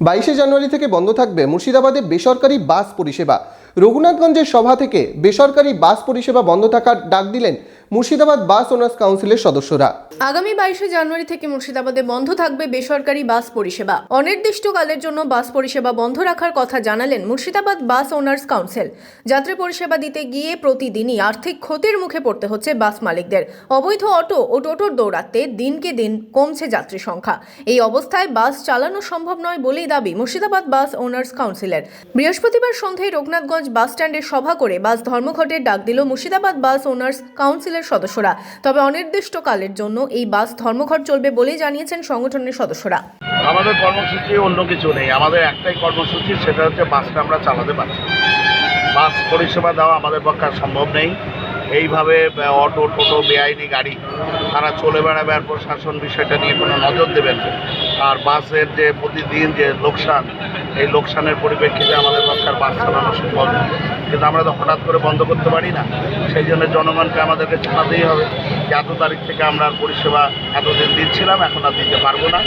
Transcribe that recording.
বাইশে জানুয়ারি থেকে বন্ধ থাকবে মুর্শিদাবাদে বেসরকারি বাস পরিষেবা। রঘুনাথগঞ্জের সভা থেকে বেসরকারি বাস পরিষেবা বন্ধ থাকার ডাক দিলেন মুর্শিদাবাদ বাস ওনার্স কাউন্সিলের সদস্যরা। আগামী বাইশে জানুয়ারি থেকে মুর্শিদাবাদে বন্ধ থাকবে বেসরকারি বাস পরিষেবা। অনির্দিষ্টকালের জন্য বাস পরিষেবা বন্ধ রাখার কথা জানালেন মুর্শিদাবাদ বাস ওনার্স কাউন্সিল। যাত্রী পরিষেবা দিতে গিয়ে প্রতিদিনই আর্থিক ক্ষতির মুখে পড়তে হচ্ছে বাস মালিকদের। অবৈধ অটো ও টোটোর দৌড়াতে দিনকে দিন কমছে যাত্রী সংখ্যা। এই অবস্থায় বাস চালানো সম্ভব নয় বলেই দাবি মুর্শিদাবাদ বাস ওনার্স কাউন্সিলের। বৃহস্পতিবার সন্ধ্যায় রঘুনাথগঞ্জ বাস স্ট্যান্ডে সভা করে বাস ধর্মঘটের ডাক দিল মুর্শিদাবাদ বাস ওনার্স কাউন্সিলের সদস্যরা। তবে অনির্দিষ্টকালের জন্য এই বাস ধর্মঘট চলবে বলেই জানিয়েছেন সংগঠনের সদস্যরা। আমাদের কর্মসূচি অন্য কিছু নেই। আমাদের একটাই কর্মসূচি, সেটা হচ্ছে বাসটা আমরা চালাতে পারছি বাস পরিষেবা দেওয়া আমাদের পক্ষে সম্ভব নেই। এইভাবে অটো, টোটো, বেআইনি গাড়ি, তারা চলে বেড়াবে আর প্রশাসন বিষয়টা নিয়ে কোনো নজর দেবেন। আর বাসের যে প্রতিদিন যে লোকসান, এই লোকসানের পরিপ্রেক্ষিতে আমাদের পক্ষে আর বাস চালানো সম্ভব। কিন্তু আমরা তো হঠাৎ করে বন্ধ করতে পারি না। সেই জন্য জনগণকে আমাদেরকে জানাতেই হবে যে, এত তারিখ থেকে আমরা পরিষেবা এতদিন দিচ্ছিলাম, এখন আর দিতে পারব না।